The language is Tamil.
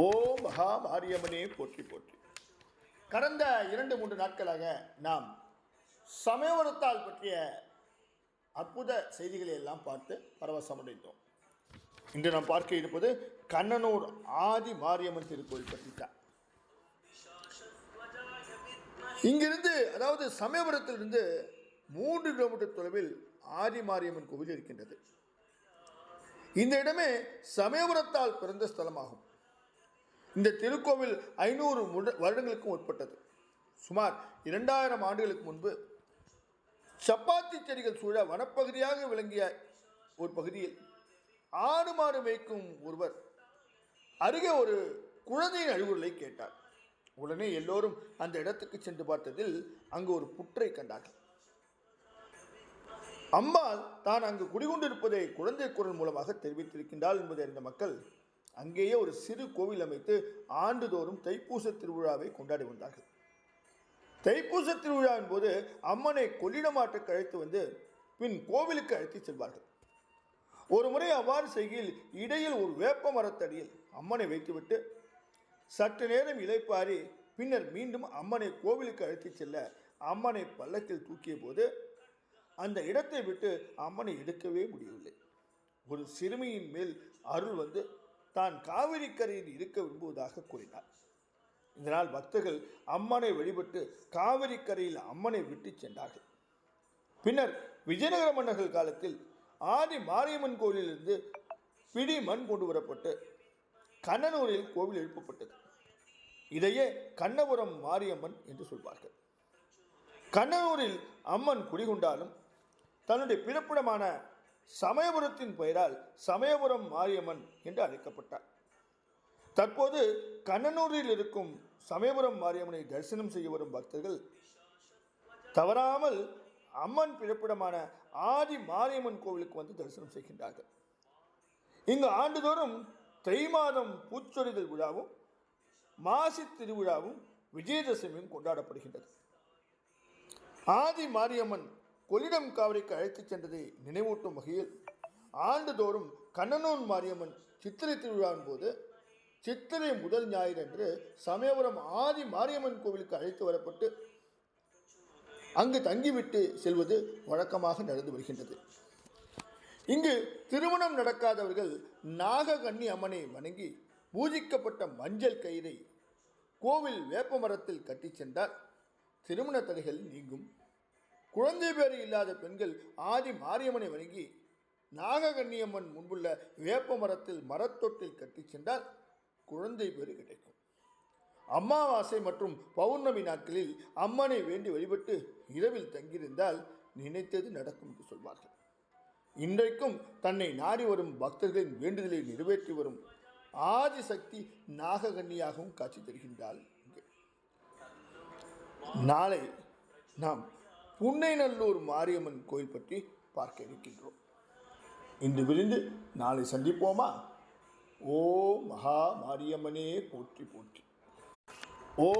ஓம் மகா மாரியம்மனே போற்றி போற்றி. கடந்த இரண்டு மூன்று நாட்களாக நாம் சமயவரத்தால் பற்றிய அற்புத செய்திகளை எல்லாம் பார்த்து பரவசமடைந்தோம் இன்று நாம் பார்க்க இருப்பது கண்ணனூர் ஆதி மாரியம்மன் திருக்கோயில் பற்றி இங்கிருந்து அதாவது சமயபுரத்திலிருந்து மூன்று கிலோமீட்டர் தொலைவில் ஆதி மாரியம்மன் கோவில் இருக்கின்றது. இந்த இடமே சமயபுரத்தால் பிறந்த ஸ்தலமாகும். இந்த திருக்கோவில் ஐநூறு வருடங்களுக்கும் உட்பட்டது சுமார் இரண்டாயிரம் ஆண்டுகளுக்கு முன்பு சப்பாத்தி செடிகள் சூழ வனப்பகுதியாக விளங்கிய ஒரு பகுதியில் ஆடு மாடு மேய்க்கும் ஒருவர் அருகே ஒரு குழந்தையின் அழுகுரலை கேட்டார். உடனே எல்லோரும் அந்த இடத்துக்கு சென்று பார்த்ததில் அங்கு ஒரு புற்றை கண்டார்கள். அம்பாள் தான் அங்கு குடிகொண்டிருப்பதை குழந்தை குரல் மூலமாக தெரிவித்திருக்கின்றாள் என்பதை அறிந்த மக்கள் அங்கேயே ஒரு சிறு கோவில் அமைத்து ஆண்டுதோறும் தைப்பூச திருவிழாவை கொண்டாடி வந்தார்கள். தைப்பூச திருவிழாவின் போது அம்மனை கொள்ளிடமாட்டுக்கு அழைத்து வந்து பின் கோவிலுக்கு அழைத்து செல்வார்கள். ஒரு முறை அவ்வாறு செய்கையில் இடையில் ஒரு வேப்ப மரத்தடியில் அம்மனை வைத்துவிட்டு சற்று நேரம் இலைப்பாரி பின்னர் மீண்டும் அம்மனை கோவிலுக்கு அழைத்து செல்ல அம்மனை பல்லக்கில் தூக்கிய போது அந்த இடத்தை விட்டு அம்மனை எடுக்கவே முடியவில்லை. ஒரு சிறுமியின் மேல் அருள் வந்து தான் காவிரி கரையில் இருக்க விரும்புவதாக கூறினார். இதனால் பக்தர்கள் அம்மனை வழிபட்டு காவிரி கரையில் அம்மனை விட்டு சென்றார்கள். பின்னர் விஜயநகர மன்னர்கள் காலத்தில் ஆதி மாரியம்மன் கோவிலிலிருந்து பிடி மண் கொண்டு வரப்பட்டு கண்ணனூரில் கோவில் எழுப்பப்பட்டது. இதையே கண்ணபுரம் மாரியம்மன் என்று சொல்வார்கள். கண்ணனூரில் அம்மன் குடிகொண்டாலும் தன்னுடைய பிறப்பிடமான சமயபுரத்தின் பெயரால் சமயபுரம் மாரியம்மன் என்று அழைக்கப்பட்டார். தற்போது கண்ணனூரில் இருக்கும் சமயபுரம் மாரியம்மனை தரிசனம் செய்ய வரும் பக்தர்கள் தவறாமல் அம்மன் பிறப்பிடமான ஆதி மாரியம்மன் கோவிலுக்கு வந்து தரிசனம் செய்கின்றார்கள். இங்கு ஆண்டுதோறும் தை மாதம் பூச்சொரிதல் விழாவும் மாசி திருவிழாவும் விஜயதசமியும் கொண்டாடப்படுகின்றது. ஆதி மாரியம்மன் கொள்ளிடம் காவிரிக்கு அழைத்துச் சென்றதை நினைவூட்டும் வகையில் ஆண்டுதோறும் கண்ணனூன் மாரியம்மன் சித்திரை திருவிழாவின் போது சித்திரை முதல் ஞாயிறன்று சமயபுரம் ஆதி மாரியம்மன் கோவிலுக்கு அழைத்து வரப்பட்டு அங்கு தங்கிவிட்டு செல்வது வழக்கமாக நடந்து வருகின்றது. இங்கு திருமணம் நடக்காதவர்கள் நாககன்னி அம்மனை வணங்கி பூஜிக்கப்பட்ட மஞ்சள் கயிறை கோவில் வேப்பமரத்தில் கட்டிச் சென்றால் திருமண தடைகள் நீங்கும். குழந்தை பேறு இல்லாத பெண்கள் ஆதி மாரியம்மனை வணங்கி நாககண்ணியம்மன் முன்புள்ள வேப்ப மரத்தில் மரத்தொட்டில் கட்டிச் சென்றால் குழந்தை பேறு கிடைக்கும். அமாவாசை மற்றும் பௌர்ணமி நாட்களில் அம்மனை வேண்டி வழிபட்டு இரவில் தங்கியிருந்தால் நினைத்தது நடக்கும் என்று சொல்வார்கள். இன்றைக்கும் தன்னை நாடி வரும் பக்தர்களின் வேண்டுதலை நிறைவேற்றி வரும் ஆதிசக்தி நாககன்னியாகவும் காட்சி தருகின்றாள் நாளை நாம் உன்னைநல்லூர் மாரியம்மன் கோயில் பற்றி பார்க்க இருக்கின்றோம். இன்று விரிந்து நாளை சந்திப்போமா? ஓ மகா மாரியம்மனே போற்றி போற்றி. ஓ